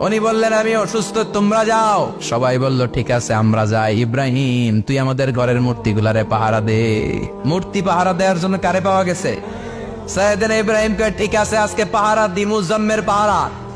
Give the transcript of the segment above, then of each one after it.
উনি বললেন, আমি অসুস্থ, তোমরা যাও। সবাই বলল, ঠিক আছে, আমরা যাই। ইব্রাহিম, তুই আমাদের ঘরের মূর্তিগুলারে পাহারা দে। মূর্তি পাহারা দেওয়ার জন্য কারে পাওয়া গেছে? সাহেদিন ইব্রাহিম কয় ঠিক আছে, আজকে পাহারা দিমু, জন্মের পাহারা।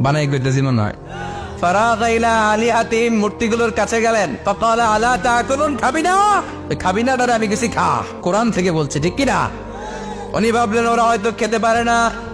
বানাই করতেছি মনে হয়। মূর্তিগুলোর কাছে গেলেন। ফাকালা আলা করুন খাবি না? খাবি না আমি কিছু খা। কোরআন থেকে বলছে ঠিক কিনা উনি ভাবলেন ওরা হয়তো খেতে পারে না।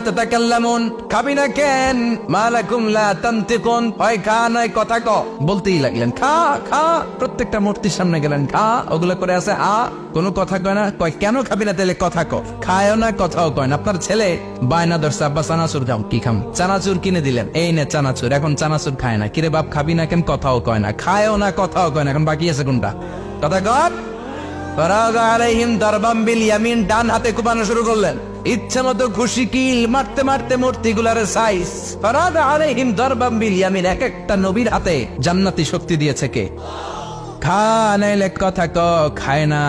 তাতাকাল্লামুন। খাবি না কেন? মালা কুমলা তান্তিকুন। হয় খা কথা ক। বলতেই লাগলেন, খা খা। প্রত্যেকটা মূর্তির সামনে গেলেন, খা। ওগুলো করে আছে, আ। কোনো কথা কয় না। কয়, কেন খাবি না? তাহলে কথা ক। না, কথাও কয় না। আপনার ছেলে? বায়না ধরছে, আব্বা, চানাচুর দাও কি খাম? চানাচুর কিনে দিলেন। এই নে, চানাচুর। এখন চানাচুর খায় না। কিরে বাপ, খাবি না কেন? কথাও কয় না। খায়ও না, কথাও কয় না। এখন বাকি আছে কোনটা? কথা কর। আলাইহিম দারবাম বিল ইয়ামিন। ডান হাতে কুপানো শুরু করলেন। ইচ্ছা মতো খুশি কিল, মারতে মারতে মূর্তিগুলার সাইজ ফরাদ আলাইহিম দারবাম বিল এক একটা নবীর হাতে জান্নাতি শক্তি দিয়েছে কে? খা কথা ক, খায় না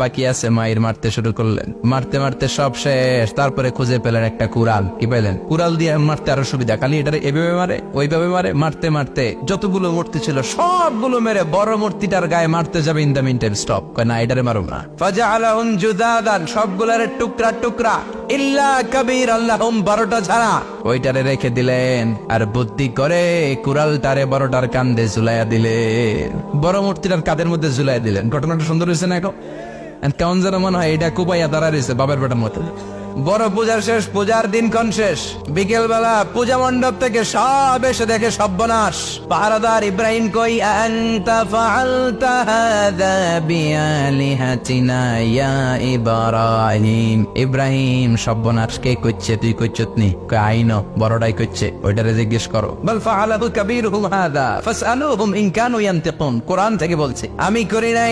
বাকি আছে মায়ের মারতে শুরু করলেন। মারতে মারতে সব শেষ, তারপরে খুঁজে পেলেন একটা কুড়াল, কি পেলেন? কুড়াল দিয়ে মারতে আরও সুবিধা, খালি এটা এভাবে মারে, ওইভাবে মারে, মারতে মারতে যতগুলো মূর্তি ছিল, সবগুলো মেরে বড় মূর্তিটার গায়ে মারতে যাবে in the meantime stop. কয় না, এটারে মারো না। সবগুলার টুকরা টুকরা। ইল্লা কবির আল্লাহম বারোটা ছাড়া। ওইটারে রেখে দিলেন। আর বুদ্ধি করে কুড়ালটারে বড়টার কান্দে ঝুলাইয়া দিলেন। বড় মূর্তিটার কাদের মধ্যে ঝুলাই দিলেন। ঘটনাটা সুন্দর হয়েছে না এখন? কেমন যেন মনে হয়, এটা কুপাইয়া দাঁড়া রয়েছে বাবার বেটার মতো। বড় পূজার শেষ, পূজার দিনক্ষণ শেষ। বিকেল বেলা পূজা মণ্ডপ থেকে সব এসে দেখে সর্বনাশ। পাহারাদার ইব্রাহিম কই ইব্রাহিম? সর্বনাশ, কে কইছে তুই কইছত নি? কই আইনো বড়টাই কইছে ওইটারে জিজ্ঞেস করো। বল ইন কানু কোরআন থেকে বলছে, আমি করি নাই